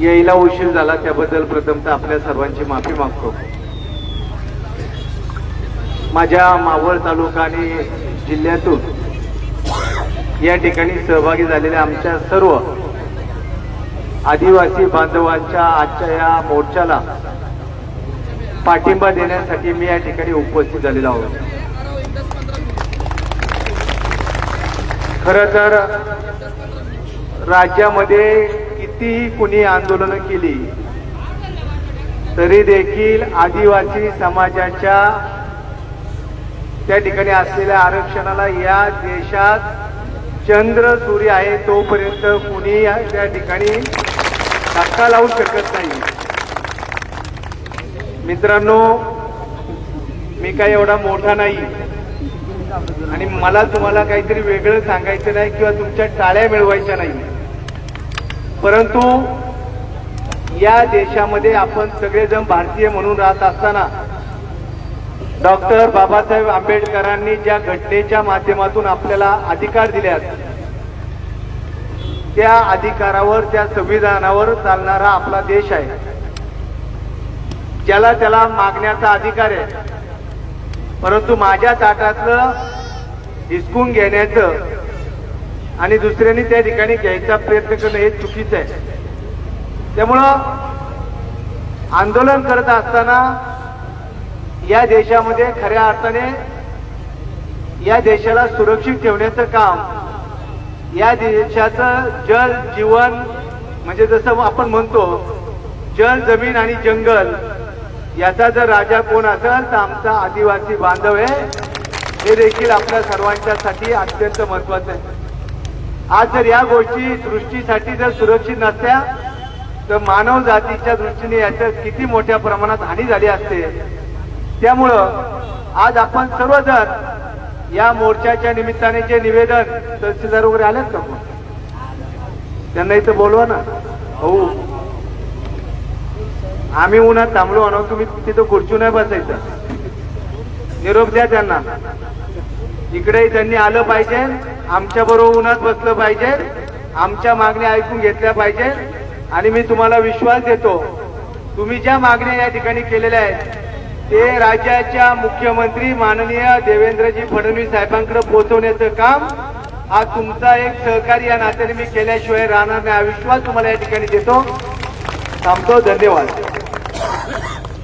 यायला उशीर झाला त्याबद्दल प्रथमतः आपल्या सर्वांची माफी मागतो. माझ्या मावळ तालुका आणि जिल्ह्यातून या ठिकाणी सहभागी झालेल्या आमच्या सर्व आदिवासी बांधवांच्या आजच्या या मोर्चाला पाठिंबा देण्यासाठी मी या ठिकाणी उपस्थित झालेलो आहोत. खर तर राज्यामध्ये कितीही कुणी आंदोलनं केली तरी देखील आदिवासी समाजाच्या त्या ठिकाणी असलेल्या आरक्षणाला या देशात चंद्र सूर्य आहे तोपर्यंत कुणी या- त्या ठिकाणी धक्का लावू शकत नाही. मित्रांनो मी काही एवढा मोठा नाही. आणि मला तुम्हाला काहीतरी वेगळं सांगायचं नाही किंवा तुमच्या टाळ्या मिळवायच्या नाही. परंतु या देशामध्ये आपण सगळेजण भारतीय म्हणून राहत असताना डॉक्टर बाबासाहेब आंबेडकरांनी ज्या घटनेच्या माध्यमातून आपल्याला अधिकार दिल्यात त्या अधिकारावर त्या संविधानावर चालणारा आपला देश आहे. ज्याला त्याला मागण्याचा अधिकार आहे. परंतु माझ्या ताटातलं हिसकून घेण्याचं आणि दुसऱ्यांनी त्या ठिकाणी घ्यायचा प्रयत्न करणं हे चुकीचं आहे. त्यामुळं आंदोलन करत असताना या देशामध्ये खऱ्या अर्थाने या देशाला सुरक्षित ठेवण्याचं काम या देशाचं जल जीवन म्हणजे जसं आपण म्हणतो जल जमीन आणि जंगल याचा जर राजा कोण असेल तर आमचा आदिवासी बांधव आहे हे देखील आपल्या सर्वांच्यासाठी अत्यंत महत्वाचं आहे. आज जर या गोष्टी दृष्टीसाठी जर सुरक्षित नसत्या तर मानव जातीच्या दृष्टीने याच्या किती मोठ्या प्रमाणात हानी झाली असते. त्यामुळं आज आपण सर्वजण या मोर्चाच्या निमित्ताने जे निवेदन तहसीलदार वगैरे आलेत का? त्यांना इथं बोलवा ना. हो. आम्ही उन्हात थांबलो आणो तुम्ही तिथं खुर्ची नाही बसायचं. निरोप द्या त्यांना. इकडे त्यांनी आलं पाहिजे. आमच्या बरोबर उन्हात बसलं पाहिजे. आमच्या मागण्या ऐकून घेतल्या पाहिजे. आणि मी तुम्हाला विश्वास देतो तुम्ही ज्या मागण्या या ठिकाणी केलेल्या आहेत ते राज्याच्या मुख्यमंत्री माननीय देवेंद्रजी फडणवीस साहेबांकडे पोहोचवण्याचं काम हा तुमचा एक सहकारी या नात्याने मी केल्याशिवाय राहणार नाही. हा विश्वास तुम्हाला या ठिकाणी देतो. थांबतो. धन्यवाद.